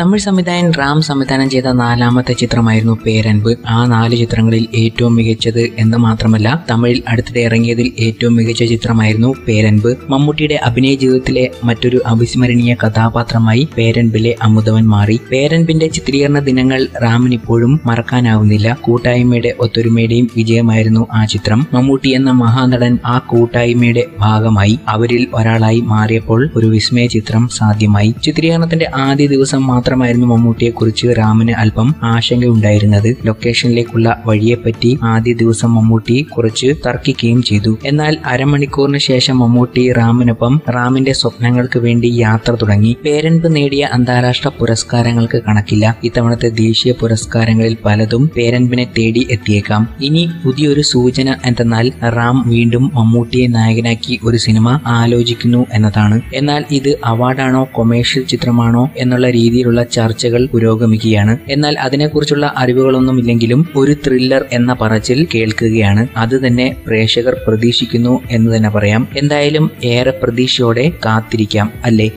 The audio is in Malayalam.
തമിഴ് സംവിധായകൻ റാം സംവിധാനം ചെയ്ത നാലാമത്തെ ചിത്രമായിരുന്നു പേരൻപ്. ആ നാല് ചിത്രങ്ങളിൽ ഏറ്റവും മികച്ചത് എന്ന് മാത്രമല്ല തമിഴിൽ അടുത്തിടെ ഇറങ്ങിയതിൽ ഏറ്റവും മികച്ച ചിത്രമായിരുന്നു പേരൻപ്. മമ്മൂട്ടിയുടെ അഭിനയ ജീവിതത്തിലെ മറ്റൊരു അവിസ്മരണീയ കഥാപാത്രമായി പേരൻപിലെ അമുതവൻ മാറി. പേരൻപിന്റെ ചിത്രീകരണ ദിനങ്ങൾ റാമിന് ഇപ്പോഴും മറക്കാനാവുന്നില്ല. കൂട്ടായ്മയുടെ ഒത്തൊരുമയുടെയും വിജയമായിരുന്നു ആ ചിത്രം. മമ്മൂട്ടി എന്ന മഹാനടൻ ആ കൂട്ടായ്മയുടെ ഭാഗമായി അവരിൽ ഒരാളായി മാറിയപ്പോൾ ഒരു വിസ്മയ ചിത്രം സാധ്യമായി. ചിത്രീകരണത്തിന്റെ ആദ്യ ദിവസം മാത്രമായിരുന്നു മമ്മൂട്ടിയെ കുറിച്ച് റാമിന് അല്പം ആശങ്കയുണ്ടായിരുന്നത്. ലൊക്കേഷനിലേക്കുള്ള വഴിയെപ്പറ്റി ആദ്യ ദിവസം മമ്മൂട്ടി കുറച്ച് തർക്കിക്കുകയും ചെയ്തു. എന്നാൽ അരമണിക്കൂറിന് ശേഷം മമ്മൂട്ടി റാമിനൊപ്പം റാമിന്റെ സ്വപ്നങ്ങൾക്ക് വേണ്ടി യാത്ര തുടങ്ങി. പേരൻപ് നേടിയ അന്താരാഷ്ട്ര പുരസ്കാരങ്ങൾക്ക് കണക്കില്ല. ഇത്തവണത്തെ ദേശീയ പുരസ്കാരങ്ങളിൽ പലതും പേരൻപിനെ തേടി എത്തിയേക്കാം. ഇനി പുതിയൊരു സൂചന എന്തെന്നാൽ റാം വീണ്ടും മമ്മൂട്ടിയെ നായകനാക്കി ഒരു സിനിമ ആലോചിക്കുന്നു എന്നതാണ്. എന്നാൽ ഇത് അവാർഡാണോ കൊമേഴ്ഷ്യൽ ചിത്രമാണോ എന്നുള്ള രീതിയിലുള്ള ചർച്ചകൾ പുരോഗമിക്കുകയാണ്. എന്നാൽ അതിനെക്കുറിച്ചുള്ള അറിവുകളൊന്നുമില്ലെങ്കിലും ഒരു ത്രില്ലർ എന്ന പറച്ചിൽ കേൾക്കുകയാണ്. അത് തന്നെ പ്രേക്ഷകർ പ്രതീക്ഷിക്കുന്നു എന്ന് തന്നെ പറയാം. എന്തായാലും ഏറെ പ്രതീക്ഷയോടെ കാത്തിരിക്കാം അല്ലേ?